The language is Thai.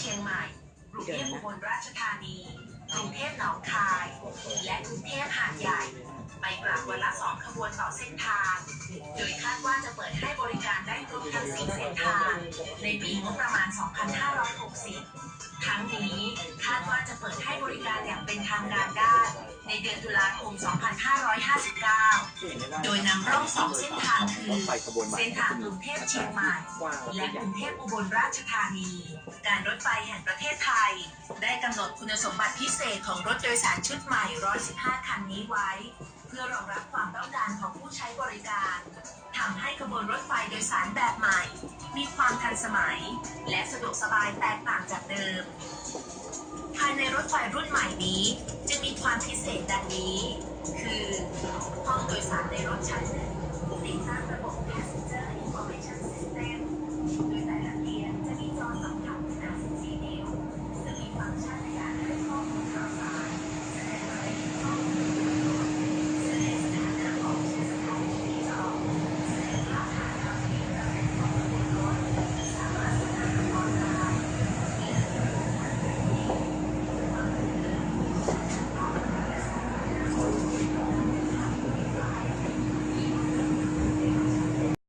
เชียงใหม่กรุงเทพอุบลราชธานีกรุงเทพหนองคาย และกรุงเทพหาดใหญ่ ไปกลับวันละสองขบวนต่อเส้นทาง โดยคาดว่าจะเปิดให้บริการได้ครบทั้งสี่เส้นทาง ในปีงบประมาณ 2560 จะเปิดให้บริการอย่างเป็นทางการได้ ในเดือนตุลาคม 2559 โดยนำร่องสองเส้นทางคือไฟขบวนใหม่เส้นทางกรุงเทพเชียงใหม่กว้างและกรุงเทพอุบลราชธานี การรถไฟแห่งประเทศไทย ได้กำหนดคุณสมบัติพิเศษของรถโดยสารชุดใหม่ 115 คันนี้ไว้ เพื่อรองรับความต้องการของผู้ใช้บริการทำให้ขบวนรถไฟโดยสารแบบใหม่ มีความทันสมัย และสะดวกสบายแตกต่างจากเดิมภายในรถไฟรุ่นใหม่นี้ จะมีความพิเศษดังนี้ คือห้องโดยสารในรถชั้น